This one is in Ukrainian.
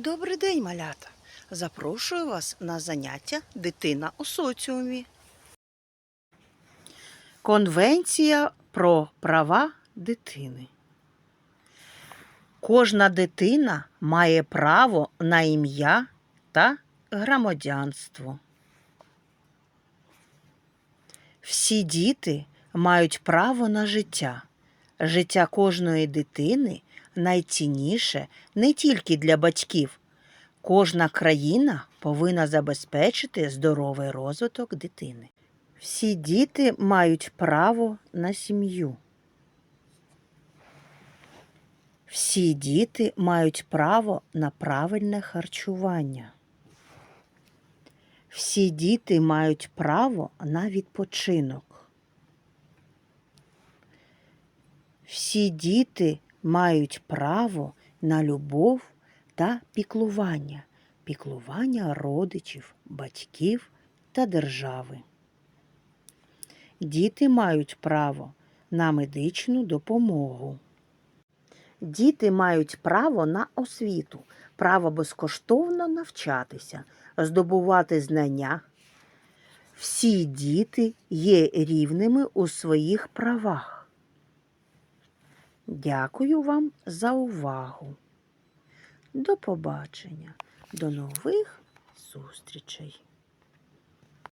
Добрий день, малята! Запрошую вас на заняття Дитина у соціумі. Конвенція про права дитини. Кожна дитина має право на ім'я та громадянство. Всі діти мають право на життя. Життя кожної дитини найцінніше не тільки для батьків. Кожна країна повинна забезпечити здоровий розвиток дитини. Всі діти мають право на сім'ю. Всі діти мають право на правильне харчування. Всі діти мають право на відпочинок. Всі діти мають право на любов та піклування, піклування родичів, батьків та держави. Діти мають право на медичну допомогу. Діти мають право на освіту, право безкоштовно навчатися, здобувати знання. Всі діти є рівними у своїх правах. Дякую вам за увагу. До побачення, до нових зустрічей.